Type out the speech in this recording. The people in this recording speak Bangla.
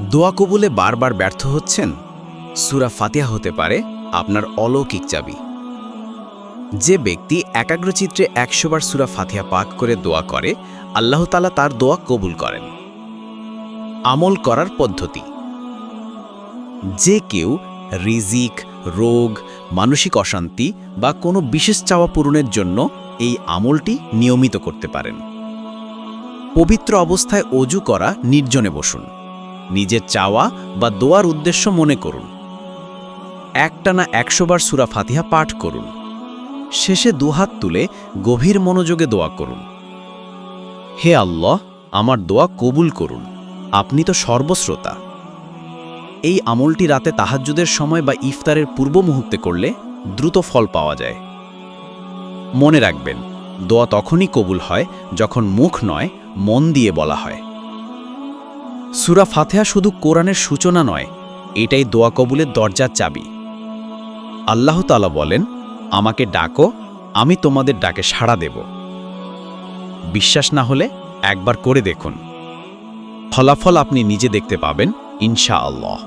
দোয়া কবুলে বারবার ব্যর্থ হচ্ছেন? সুরা ফাতিহা হতে পারে আপনার অলৌকিক চাবি। যে ব্যক্তি একাগ্রচিত্রে একশোবার সুরা ফাতিহা পাক করে দোয়া করে, আল্লাহ তালা তার দোয়া কবুল করেন। আমল করার পদ্ধতি। যে কেউ রিজিক, রোগ, মানসিক অশান্তি বা কোনো বিশেষ চাওয়া পূরণের জন্য এই আমলটি নিয়মিত করতে পারেন। পবিত্র অবস্থায় অজু করা নির্জনে বসুন। নিজের চাওয়া বা দোয়ার উদ্দেশ্য মনে করুন। একটানা একশোবার সুরা ফাতিহা পাঠ করুন। শেষে দুহাত তুলে গভীর মনোযোগে দোয়া করুন। হে আল্লাহ, আমার দোয়া কবুল করুন। আপনি তো সর্বশ্রোতা। এই আমলটি রাতে তাহাজ্জুদের সময় বা ইফতারের পূর্ব মুহূর্তে করলে দ্রুত ফল পাওয়া যায়। মনে রাখবেন, দোয়া তখনই কবুল হয় যখন মুখ নয়, মন দিয়ে বলা হয়। সুরা ফাতেহা শুধু কোরআনের সূচনা নয়, এটাই দোয়া কবুলের দরজার চাবি। আল্লাহ তালা বলেন, আমাকে ডাকো, আমি তোমাদের ডাকে সাড়া দেব। বিশ্বাস না হলে একবার করে দেখুন। ফলাফল আপনি নিজে দেখতে পাবেন ইনশা আল্লাহ